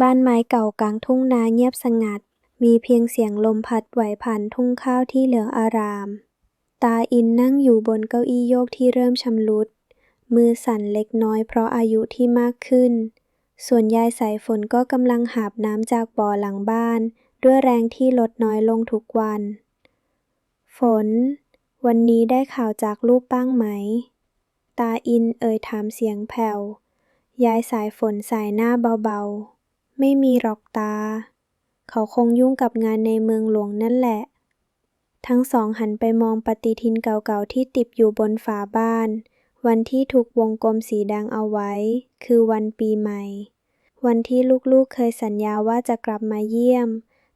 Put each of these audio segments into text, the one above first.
บ้านไม้เก่ากลางทุ่งนาเงียบสงัด มีเพียงเสียงลมพัดไหวผ่านทุ่งข้าวที่เหลืองอาราม ตาอินนั่งอยู่บนเก้าอี้โยกที่เริ่มชำรุด มือสั่นเล็กน้อยเพราะอายุที่มากขึ้น ส่วนยายสายฝนก็กำลังหาบน้ำจากบ่อหลังบ้าน ด้วยแรงที่ลดน้อยลงทุกวัน ฝน วันนี้ได้ข่าวจากลูกบ้างไหม ตาอินเอ่ยถามเสียงแผ่ว ยายสายฝนสายหน้าเบาๆ ไม่มีหรอกตา เขาคงยุ่งกับงานในเมืองหลวงนั่นแหละ ทั้งสองหันไปมองปฏิทินเก่าๆที่ติดอยู่บนฝาบ้าน วันที่ถูกวงกลมสีแดงเอาไว้ คือวันปีใหม่ วันที่ลูกๆเคยสัญญาว่าจะกลับมาเยี่ยม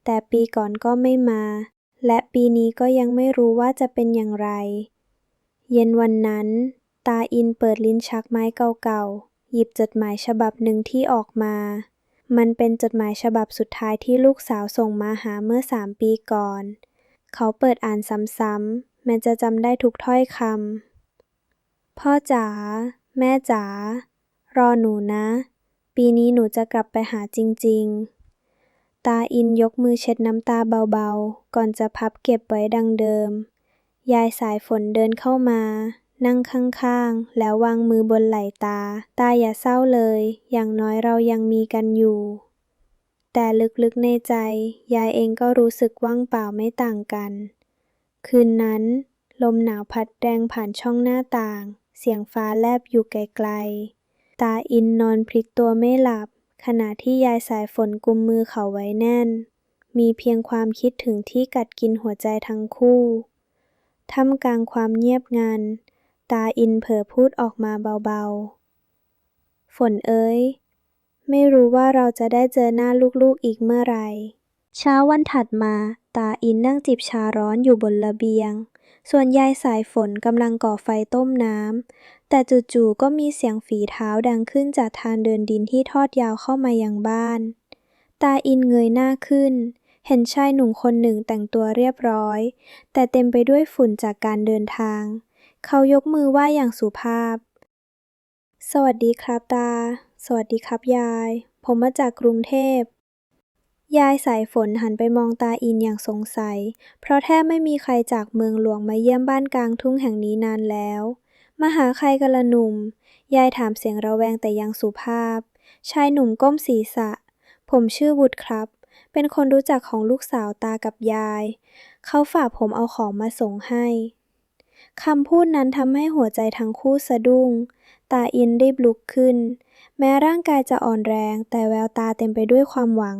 แต่ปีก่อนก็ไม่มา และปีนี้ก็ยังไม่รู้ว่าจะเป็นอย่างไร เย็นวันนั้น ตาอินเปิดลิ้นชักไม้เก่าๆหยิบจดหมายฉบับหนึ่งที่ออกมา มันเป็นจดหมายฉบับสุดท้ายที่ลูกสาวส่งมาหาเมื่อสามปีก่อน เขาเปิดอ่านซ้ำๆแม้จะจำได้ทุกถ้อยคำ พ่อจ๋า แม่จ๋า รอหนูนะ ปีนี้หนูจะกลับไปหาจริง ๆ ตาอินยกมือเช็ดน้ำตาเบาๆ ก่อนจะพับเก็บไว้ดังเดิม ยายสายฝนเดินเข้ามา นั่งข้างๆ แล้ววางมือบนไหล่ตา ตาอย่าเศร้าเลย อย่างน้อยเรายังมีกันอยู่ แต่ลึกๆในใจ ยายเองก็รู้สึกว่างเปล่าไม่ต่างกัน คืนนั้น ลมหนาวพัดแรงผ่านช่องหน้าต่าง เสียงฟ้าแลบอยู่ไกลๆ ตาอินนอนพลิกตัวไม่หลับ ขณะที่ยายสายฝนกุมมือเขาไว้แน่น มีเพียงความคิดถึงที่กัดกินหัวใจทั้งคู่ท่ามกลางความเงียบงัน ตาอินเผลอพูดออกมาเบาๆ ฝนเอ้ย ไม่รู้ว่าเราจะได้เจอหน้าลูกๆอีกเมื่อไหร่ เช้าวันถัดมา ตาอินนั่งจิบชาร้อนอยู่บนระเบียง ส่วนยายสายฝนกำลังก่อไฟต้มน้ำ แต่จู่ๆก็มีเสียงฝีเท้าดังขึ้นจากทางเดินดินที่ทอดยาวเข้ามายังบ้าน ตาอินเงยหน้าขึ้นเห็นชายหนุ่มคนหนึ่งแต่งตัวเรียบร้อย แต่เต็มไปด้วยฝุ่นจากการเดินทาง เขายกมือไหว้อย่างสุภาพ สวัสดีครับตา สวัสดีครับยาย ผมมาจากกรุงเทพ ยายสายฝนหันไปมองตาอินอย่างสงสัย เพราะแทบไม่มีใครจากเมืองหลวงมาเยี่ยมบ้านกลางทุ่งแห่งนี้นานแล้ว มาหาใครกันละหนุ่ม ยายถามเสียงระแวงแต่ยังสุภาพ ชายหนุ่มก้มศีรษะ ผมชื่อวุฒิครับ เป็นคนรู้จักของลูกสาวตากับยาย เขาฝากผมเอาของมาส่งให้ คำพูดนั้นทำให้หัวใจทั้งคู่สะดุ้ง ตาอินรีบลุกขึ้น แม้ร่างกายจะอ่อนแรง แต่แววตาเต็มไปด้วยความหวัง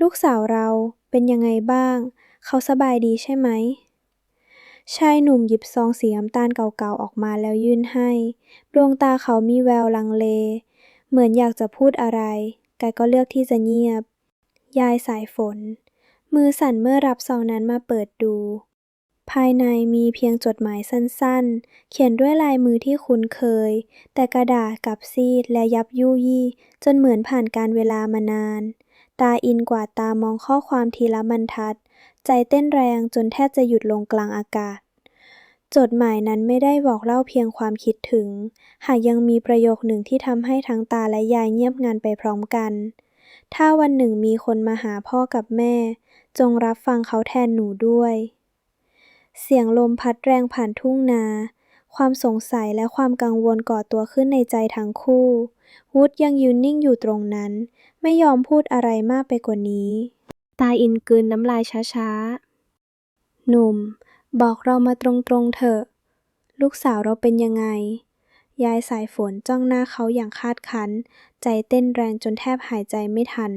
ลูกสาวเราเป็นยังไงบ้าง เขาสบายดีใช่ไหม ชายหนุ่มหยิบซองสีน้ำตาลเก่าๆออกมาแล้วยื่นให้ ดวงตาเขามีแววลังเล เหมือนอยากจะพูดอะไรแต่ก็เลือกที่จะเงียบ ยายสายฝน มือสั่นเมื่อรับซองนั้นมาเปิดดู ภายในมีเพียงจดหมายสั้นๆ เขียนด้วยลายมือที่คุ้นเคย แต่กระดาษกับซีดและยับยุยี่ จนเหมือนผ่านการเวลามานาน ตาอินกวาดตามองข้อความทีละบรรทัด ใจเต้นแรงจนแทบจะหยุดลงกลางอากาศ จดหมายนั้นไม่ได้บอกเล่าเพียงความคิดถึง หากยังมีประโยคหนึ่งที่ทำให้ทั้งตาและยายเงียบงันไปพร้อมกัน ถ้าวันหนึ่งมีคนมาหาพ่อกับแม่ จงรับฟังเขาแทนหนูด้วย เสียงลมพัดแรงผ่านทุ่งนา ความสงสัยและความกังวลก่อตัวขึ้นในใจทั้งคู่ วุฒยังยืนนิ่งอยู่ตรงนั้น ไม่ยอมพูดอะไรมากไปกว่านี้ ตาอินกลืนน้ำลายช้าๆ หนุ่ม บอกเรามาตรงๆเถอะ ลูกสาวเราเป็นยังไง ยายสายฝนจ้องหน้าเขาอย่างคาดคั้น ใจเต้นแรงจนแทบหายใจไม่ทัน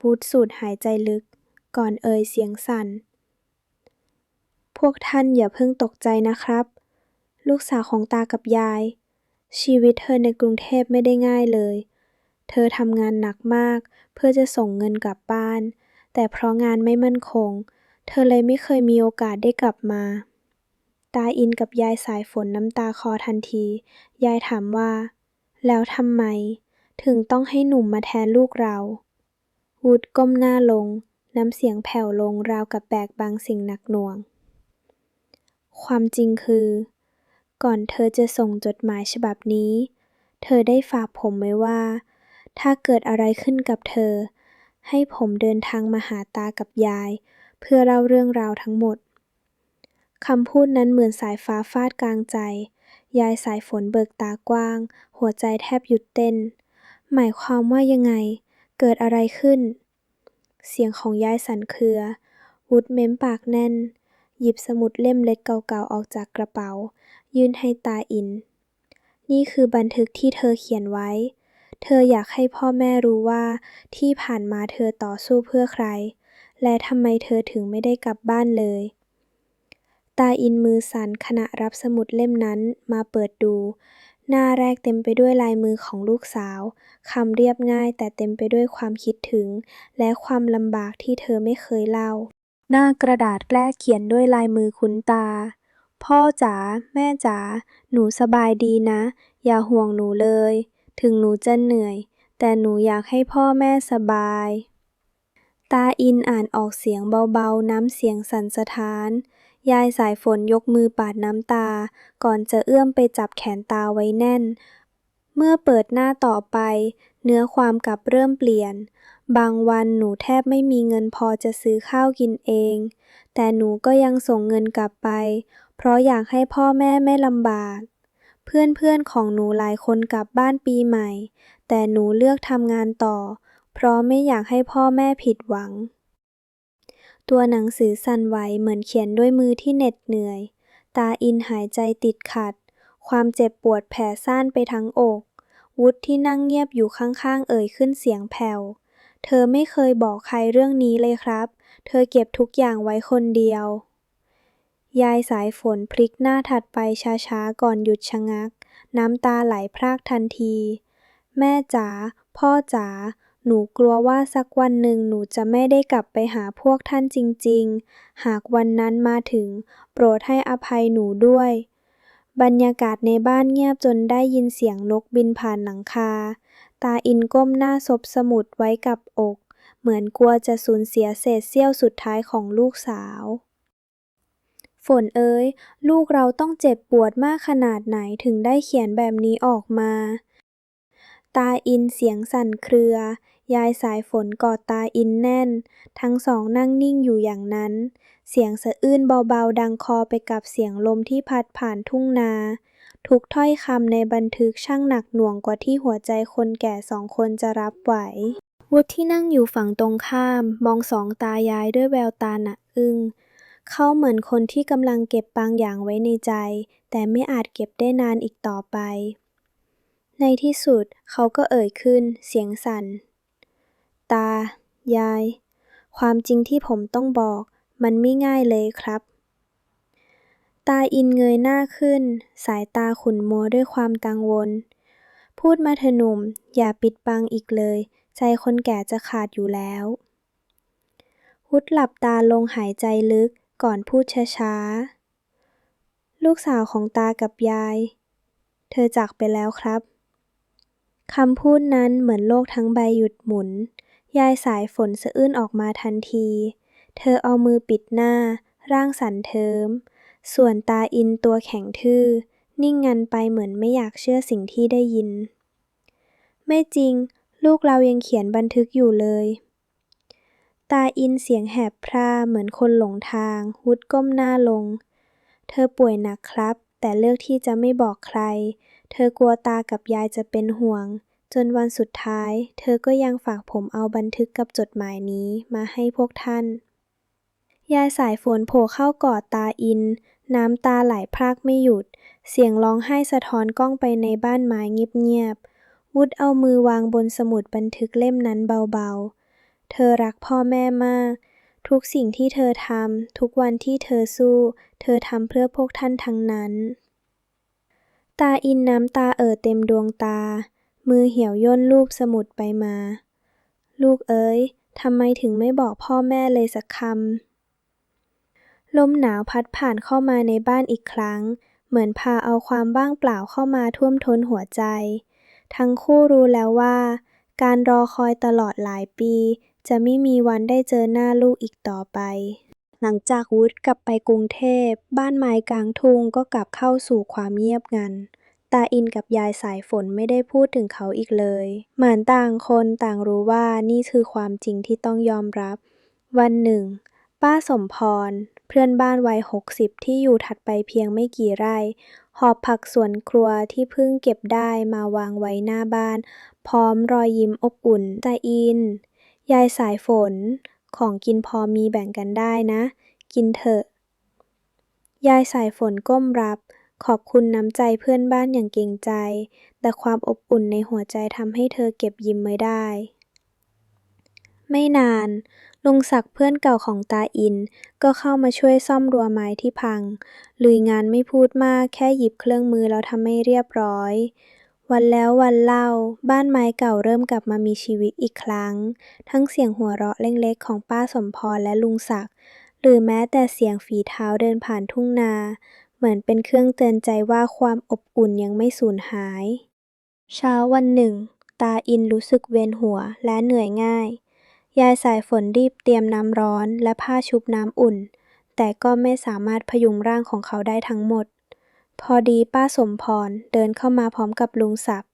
วุฒสูดหายใจลึก ก่อนเอ่ยเสียงสั่น พวกท่านอย่าเพิ่งตกใจนะครับ ลูกสาวของตากับยาย ชีวิตเธอในกรุงเทพไม่ได้ง่ายเลย เธอทำงานหนักมาก เพื่อจะส่งเงินกลับบ้าน แต่เพราะงานไม่มั่นคง เธอเลยไม่เคยมีโอกาสได้กลับมา ตาอินกับยายสายฝนน้ำตาคอทันที ยายถามว่า แล้วทำไม ถึงต้องให้หนุ่มมาแทนลูกเราวุฒก้มหน้าลง น้ำเสียงแผ่วลงราวกับแบกบางสิ่งหนักหน่วง ความจริงคือ ก่อนเธอจะส่งจดหมายฉบับนี้ เธอได้ฝากผมไว้ว่า ถ้าเกิดอะไรขึ้นกับเธอ ให้ผมเดินทางมาหาตากับยาย เพื่อเล่าเรื่องราวทั้งหมดคำพูดนั้นเหมือนสายฟ้าฟาดกลางใจ ยายสายฝนเบิกตากว้าง หัวใจแทบหยุดเต้น หมายความว่ายังไง เกิดอะไรขึ้น เสียงของยายสั่นเครือ วุฒเม้มปากแน่น หยิบสมุดเล่มเล็กเก่าๆออกจากกระเป๋า ยื่นให้ตาอิน นี่คือบันทึกที่เธอเขียนไว้ เธออยากให้พ่อแม่รู้ว่าที่ผ่านมาเธอต่อสู้เพื่อใคร และทำไมเธอถึงไม่ได้กลับบ้านเลย ตาอินมือสั่นขณะรับสมุดเล่มนั้นมาเปิดดู หน้าแรกเต็มไปด้วยลายมือของลูกสาวคำเรียบง่ายแต่เต็มไปด้วยความคิดถึง และความลำบากที่เธอไม่เคยเล่า หน้ากระดาษแรกเขียนด้วยลายมือคุ้นตา พ่อจ๋าแม่จ๋าหนูสบายดีนะ อย่าห่วงหนูเลย ถึงหนูจะเหนื่อย แต่หนูอยากให้พ่อแม่สบาย ตาอินอ่านออกเสียงเบาๆ น้ำเสียงสั่นสะท้าน ยายสายฝนยกมือปาดน้ำตา ก่อนจะเอื้อมไปจับแขนตาไว้แน่น เมื่อเปิดหน้าต่อไป เนื้อความกลับเริ่มเปลี่ยน บางวันหนูแทบไม่มีเงินพอจะซื้อข้าวกินเอง แต่หนูก็ยังส่งเงินกลับไป เพราะอยากให้พ่อแม่ไม่ลำบาก เพื่อนๆของหนูหลายคนกลับบ้านปีใหม่ แต่หนูเลือกทำงานต่อ เพราะไม่อยากให้พ่อแม่ผิดหวัง ตัวหนังสือสั่นไหวเหมือนเขียนด้วยมือที่เหน็ดเหนื่อย ตาอินหายใจติดขัด ความเจ็บปวดแผ่ซ่านไปทั้งอก วุฒที่นั่งเงียบอยู่ข้างๆ เอ่ยขึ้นเสียงแผ่ว เธอไม่เคยบอกใครเรื่องนี้เลยครับ เธอเก็บทุกอย่างไว้คนเดียว ยายสายฝนพลิกหน้าถัดไปช้าๆ ก่อนหยุดชะงัก น้ำตาไหลพรากทันที แม่จ๋า พ่อจ๋า หนูกลัวว่าสักวันหนึ่งหนูจะไม่ได้กลับไปหาพวกท่านจริงๆ หากวันนั้นมาถึง โปรดให้อภัยหนูด้วย บรรยากาศในบ้านเงียบจนได้ยินเสียงนกบินผ่านหลังคา ตาอินก้มหน้าซบสมุดไว้กับอก เหมือนกลัวจะสูญเสียเศษเสี้ยวสุดท้ายของลูกสาว ฝนเอ๋ยลูกเราต้องเจ็บปวดมากขนาดไหนถึงได้เขียนแบบนี้ออกมา ตาอินเสียงสั่นเครือ ยายสายฝนกอดตาอินแน่น ทั้งสองนั่งนิ่งอยู่อย่างนั้น เสียงสะอื้นเบาๆดังคอไปกับเสียงลมที่พัดผ่านทุ่งนา ทุกถ้อยคำในบันทึกช่างหนักหน่วงกว่าที่หัวใจคนแก่สองคนจะรับไหว วุฒที่นั่งอยู่ฝั่งตรงข้าม มองสองตายายด้วยแววตาหนักอึ้งเขาเหมือนคนที่กำลังเก็บบางอย่างไว้ในใจ แต่ไม่อาจเก็บได้นานอีกต่อไป ในที่สุดเขาก็เอ่ยขึ้น เสียงสั่น ตา ยาย ความจริงที่ผมต้องบอก มันไม่ง่ายเลยครับ ตาอินเงยหน้าขึ้น สายตาขุ่นมัวด้วยความกังวล พูดมาเถอะหนุ่ม อย่าปิดบังอีกเลย ใจคนแก่จะขาดอยู่แล้ววุฒหลับตาลงหายใจลึกก่อนพูดช้าๆ ลูกสาวของตากับยาย เธอจากไปแล้วครับคำพูดนั้นเหมือนโลกทั้งใบหยุดหมุน ยายสายฝนสะอื้นออกมาทันที เธอเอามือปิดหน้า ร่างสั่นเทิม ส่วนตาอินตัวแข็งทื่อ นิ่งงันไปเหมือนไม่อยากเชื่อสิ่งที่ได้ยิน ไม่จริง ลูกเรายังเขียนบันทึกอยู่เลย ตาอินเสียงแหบพร่าเหมือนคนหลงทางวุฒก้มหน้าลง เธอป่วยหนักครับ แต่เลือกที่จะไม่บอกใคร เธอกลัวตากับยายจะเป็นห่วง จนวันสุดท้าย เธอก็ยังฝากผมเอาบันทึกกับจดหมายนี้มาให้พวกท่าน ยายสายฝนโผล่เข้ากอดตาอิน น้ำตาไหลพรากไม่หยุด เสียงร้องไห้สะท้อนกล้องไปในบ้านไม้เงียบๆวุฒเอามือวางบนสมุดบันทึกเล่มนั้นเบาๆ เธอรักพ่อแม่มาก ทุกสิ่งที่เธอทำทุกวันที่เธอสู้ เธอทำเพื่อพวกท่านทั้งนั้น ตาอินน้ำตาเอ่อเต็มดวงตา มือเหี่ยวย่นลูบสมุดไปมา ลูกเอ๋ยทำไมถึงไม่บอกพ่อแม่เลยสักคำ ลมหนาวพัดผ่านเข้ามาในบ้านอีกครั้ง เหมือนพาเอาความว่างเปล่าเข้ามาท่วมท้นหัวใจ ทั้งคู่รู้แล้วว่า การรอคอยตลอดหลายปี จะไม่มีวันได้เจอหน้าลูกอีกต่อไป หลังจากวุฒกลับไปกรุงเทพ บ้านไม้กลางทุ่งก็กลับเข้าสู่ความเงียบงัน ตาอินกับยายสายฝนไม่ได้พูดถึงเขาอีกเลย เหมือนต่างคนต่างรู้ว่านี่คือความจริงที่ต้องยอมรับ วันหนึ่ง ป้าสมพร เพื่อนบ้านวัยหกสิบที่อยู่ถัดไปเพียงไม่กี่ไร่ หอบผักสวนครัวที่เพิ่งเก็บได้มาวางไว้หน้าบ้าน พร้อมรอยยิ้มอบอุ่นตาอิน ยายสายฝน ของกินพอมีแบ่งกันได้นะ กินเถอะ ยายสายฝนก้มรับ ขอบคุณน้ำใจเพื่อนบ้านอย่างเกรงใจ แต่ความอบอุ่นในหัวใจทำให้เธอเก็บยิ้มไว้ได้ ไม่นาน ลุงศักดิ์เพื่อนเก่าของตาอิน ก็เข้ามาช่วยซ่อมรั้วไม้ที่พัง ลุยงานไม่พูดมากแค่หยิบเครื่องมือแล้วทำให้เรียบร้อย วันแล้ววันเล่า บ้านไม้เก่าเริ่มกลับมามีชีวิตอีกครั้ง ทั้งเสียงหัวเราะเล็กๆ ของป้าสมพรและลุงศักดิ์หรือแม้แต่เสียงฝีเท้าเดินผ่านทุ่งนา เหมือนเป็นเครื่องเตือนใจว่าความอบอุ่นยังไม่สูญหาย เช้าวันหนึ่ง ตาอินรู้สึกเวียนหัวและเหนื่อยง่าย ยายสายฝนรีบเตรียมน้ำร้อนและผ้าชุบน้ำอุ่น แต่ก็ไม่สามารถพยุงร่างของเขาได้ทั้งหมด พอดีป้าสมพรเดินเข้ามาพร้อมกับลุงศักดิ์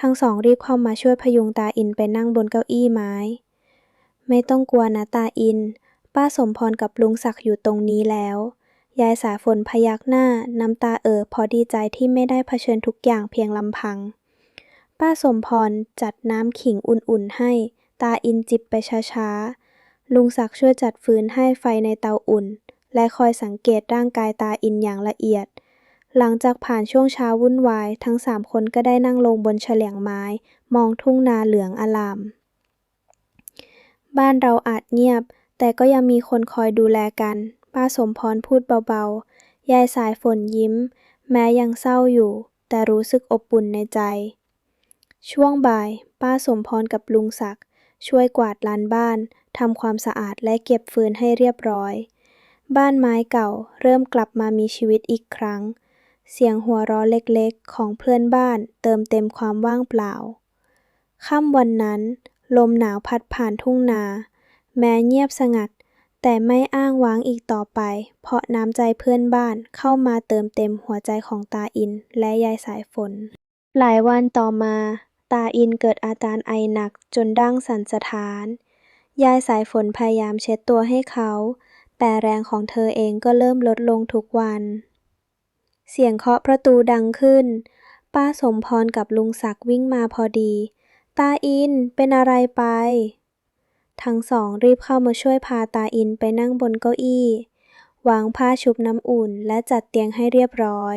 ทั้งสองรีบเข้ามาช่วยพยุงตาอินไปนั่งบนเก้าอี้ไม้ ไม่ต้องกลัวนะตาอิน ป้าสมพรกับลุงศักดิ์อยู่ตรงนี้แล้ว ยายสาฝนพยักหน้า น้ำตาเอ่อพอดีใจที่ไม่ได้เผชิญทุกอย่างเพียงลำพัง ป้าสมพรจัดน้ำขิงอุ่นๆให้ ตาอินจิบไปช้าๆ ลุงศักดิ์ช่วยจัดฟืนให้ไฟในเตาอุ่น และคอยสังเกตร่างกายตาอินอย่างละเอียด หลังจากผ่านช่วงเช้าวุ่นวาย ทั้งสามคนก็ได้นั่งลงบนเฉลียงไม้ มองทุ่งนาเหลืองอลาม บ้านเราอาจเงียบ แต่ก็ยังมีคนคอยดูแลกัน ป้าสมพรพูดเบาๆ ยายสายฝนยิ้ม แม้ยังเศร้าอยู่ แต่รู้สึกอบอุ่นในใจ ช่วงบ่าย ป้าสมพรกับลุงศักดิ์ช่วยกวาดลานบ้านทำความสะอาดและเก็บฟืนให้เรียบร้อย บ้านไม้เก่าเริ่มกลับมามีชีวิตอีกครั้ง เสียงหัวเราะเล็กๆ ของเพื่อนบ้านเติมเต็มความว่างเปล่า ค่ำวันนั้น ลมหนาวพัดผ่านทุ่งนา แม้เงียบสงัด แต่ไม่อ้างว้างอีกต่อไป เพราะน้ำใจเพื่อนบ้านเข้ามาเติมเต็มหัวใจของตาอินและยายสายฝน หลายวันต่อมา ตาอินเกิดอาการไอหนักจนดั้งสั่นสะท้าน ยายสายฝนพยายามเช็ดตัวให้เขา แต่แรงของเธอเองก็เริ่มลดลงทุกวัน เสียงเคาะประตูดังขึ้น ป้าสมพรกับลุงศักดิ์วิ่งมาพอดี ตาอินเป็นอะไรไป ทั้งสองรีบเข้ามาช่วยพาตาอินไปนั่งบนเก้าอี้ วางผ้าชุบน้ำอุ่นและจัดเตียงให้เรียบร้อย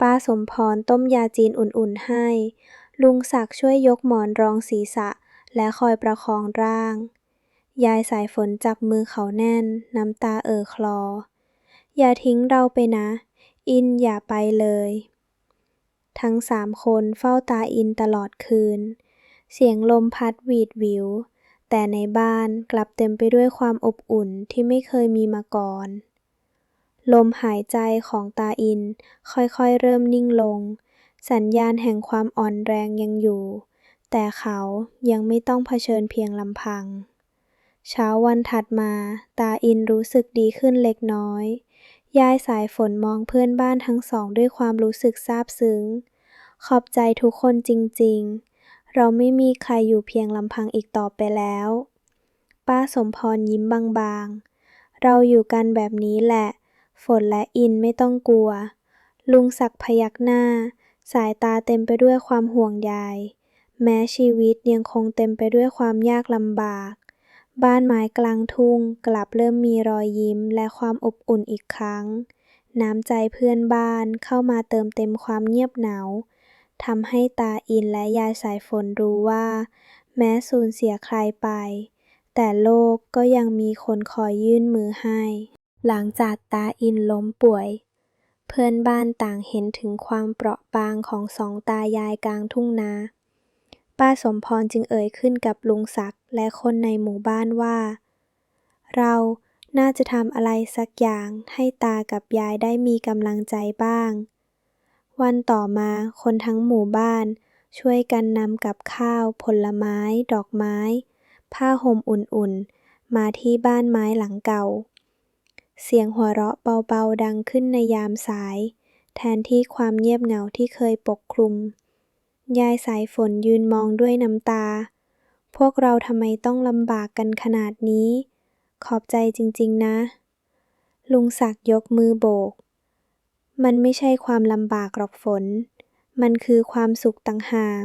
ป้าสมพรต้มยาจีนอุ่นๆให้ ลุงศักดิ์ช่วยยกหมอนรองศีรษะ และคอยประคองร่าง ยายสายฝนจับมือเขาแน่น น้ำตาเอ่อคลอ อย่าทิ้งเราไปนะ อินอย่าไปเลย ทั้งสามคนเฝ้าตาอินตลอดคืน เสียงลมพัดหวีดวิว แต่ในบ้านกลับเต็มไปด้วยความอบอุ่นที่ไม่เคยมีมาก่อน ลมหายใจของตาอินค่อยๆเริ่มนิ่งลง สัญญาณแห่งความอ่อนแรงยังอยู่ แต่เขายังไม่ต้องเผชิญเพียงลำพัง เช้าวันถัดมาตาอินรู้สึกดีขึ้นเล็กน้อย ยายสายฝนมองเพื่อนบ้านทั้งสองด้วยความรู้สึกซาบซึ้ง ขอบใจทุกคนจริงๆ เราไม่มีใครอยู่เพียงลำพังอีกต่อไปแล้ว ป้าสมพรยิ้มบางๆ เราอยู่กันแบบนี้แหละ ฝนและอินไม่ต้องกลัว ลุงศักพยักหน้า สายตาเต็มไปด้วยความห่วงใย แม้ชีวิตยังคงเต็มไปด้วยความยากลำบาก บ้านไม้กลางทุ่งกลับเริ่มมีรอยยิ้มและความอบอุ่นอีกครั้ง น้ำใจเพื่อนบ้านเข้ามาเติมเต็มความเงียบเหงา ทำให้ตาอินและยายสายฝนรู้ว่า แม้สูญเสียใครไป แต่โลกก็ยังมีคนคอยยื่นมือให้ หลังจากตาอินล้มป่วย เพื่อนบ้านต่างเห็นถึงความเปราะบางของสองตายายกลางทุ่งนา ป้าสมพรจึงเอ่ยขึ้นกับลุงศักดิ์และคนในหมู่บ้านว่า เราน่าจะทำอะไรสักอย่างให้ตากับยายได้มีกำลังใจบ้าง วันต่อมาคนทั้งหมู่บ้านช่วยกันนำกับข้าว ผลไม้ ดอกไม้ ผ้าห่มอุ่นๆ มาที่บ้านไม้หลังเก่า เสียงหัวเราะเบาๆดังขึ้นในยามสาย แทนที่ความเงียบเหงาที่เคยปกคลุม ยายสายฝนยืนมองด้วยน้ำตา พวกเราทำไมต้องลำบากกันขนาดนี้ ขอบใจจริงๆนะ ลุงศักดิ์ยกมือโบก มันไม่ใช่ความลำบากหรอกฝน มันคือความสุขต่างหาก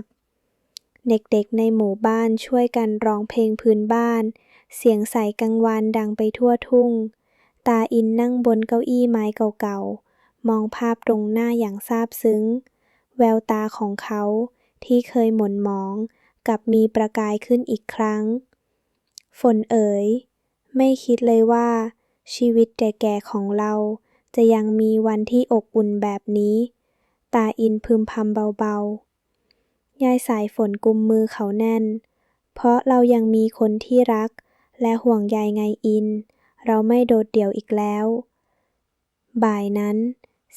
เด็กๆในหมู่บ้านช่วยกันร้องเพลงพื้นบ้าน เสียงใสกังวานดังไปทั่วทุ่ง ตาอินนั่งบนเก้าอี้ไม้เก่าๆ มองภาพตรงหน้าอย่างซาบซึ้ง แววตาของเขาที่เคยหม่นมองกลับมีประกายขึ้นอีกครั้ง ฝนเอ๋ย ไม่คิดเลยว่า ชีวิตแก่ๆของเรา จะยังมีวันที่อบอุ่นแบบนี้ ตาอินพึมพำเบาๆ ยายสายฝนกุมมือเขาแน่น เพราะเรายังมีคนที่รัก และห่วงใยไงอิน เราไม่โดดเดี่ยวอีกแล้ว บ่ายนั้น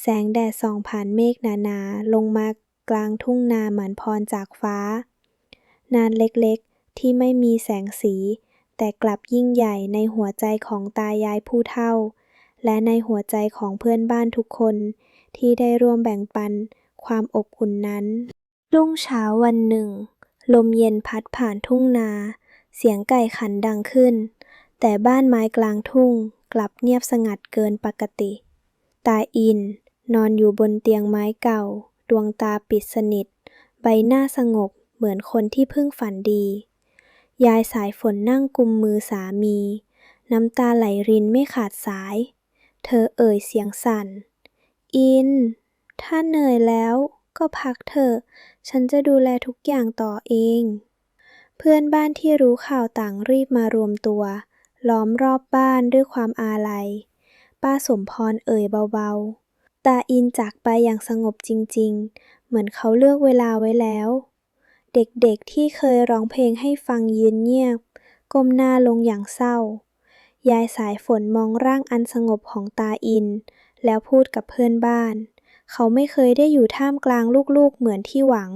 แสงแดดส่องผ่านเมฆหนาๆ ลงมากลางทุ่งนาเหมือนพรจากฟ้า นานเล็กๆ ที่ไม่มีแสงสี แต่กลับยิ่งใหญ่ในหัวใจของตายายผู้เฒ่า และในหัวใจของเพื่อนบ้านทุกคนที่ได้ร่วมแบ่งปันความอบอุ่นนั้น รุ่งเช้าวันหนึ่ง ลมเย็นพัดผ่านทุ่งนา เสียงไก่ขันดังขึ้น แต่บ้านไม้กลางทุ่งกลับเงียบสงัดเกินปกติ ตาอินนอนอยู่บนเตียงไม้เก่า ดวงตาปิดสนิท ใบหน้าสงบเหมือนคนที่เพิ่งฝันดี ยายสายฝนนั่งกุมมือสามี น้ำตาไหลรินไม่ขาดสาย เธอเอ่ยเสียงสั่น อิน ถ้าเหนื่อยแล้วก็พักเถอะ ฉันจะดูแลทุกอย่างต่อเอง เพื่อนบ้านที่รู้ข่าวต่างรีบมารวมตัว ล้อมรอบบ้านด้วยความอาลัย ป้าสมพรเอ่ยเบาๆ ตาอินจากไปอย่างสงบจริง ๆ เหมือนเขาเลือกเวลาไว้แล้ว เด็กๆที่เคยร้องเพลงให้ฟังยืนเงียบ ก้มหน้าลงอย่างเศร้า ยายสายฝนมองร่างอันสงบของตาอิน แล้วพูดกับเพื่อนบ้าน เขาไม่เคยได้อยู่ท่ามกลางลูกๆเหมือนที่หวัง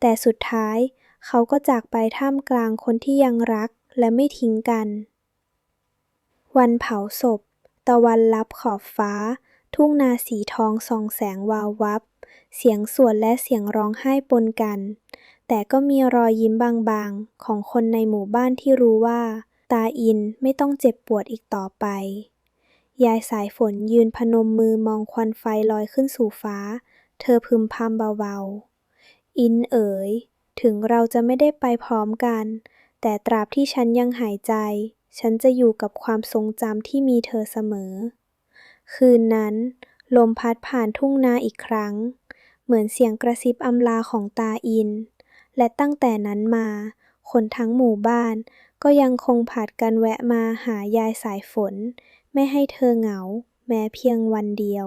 แต่สุดท้ายเขาก็จากไปท่ามกลางคนที่ยังรักและไม่ทิ้งกัน วันเผาศพ ตะวันลับขอบฟ้า ทุ่งนาสีทองส่องแสงวาววับ เสียงสวดและเสียงร้องไห้ปนกัน แต่ก็มีรอยยิ้มบางๆ ของคนในหมู่บ้านที่รู้ว่า ตาอินไม่ต้องเจ็บปวดอีกต่อไป ยายสายฝนยืนพนมมือมองควันไฟลอยขึ้นสู่ฟ้า เธอพึมพำเบาๆ อินเอ๋ย ถึงเราจะไม่ได้ไปพร้อมกัน แต่ตราบที่ฉันยังหายใจ ฉันจะอยู่กับความทรงจำที่มีเธอเสมอ คืนนั้น ลมพัดผ่านทุ่งนาอีกครั้ง เหมือนเสียงกระซิบอำลาของตาอิน และตั้งแต่นั้นมาคนทั้งหมู่บ้าน ก็ยังคงผลัดกันแวะมาหายายสายฝน ไม่ให้เธอเหงาแม้เพียงวันเดียว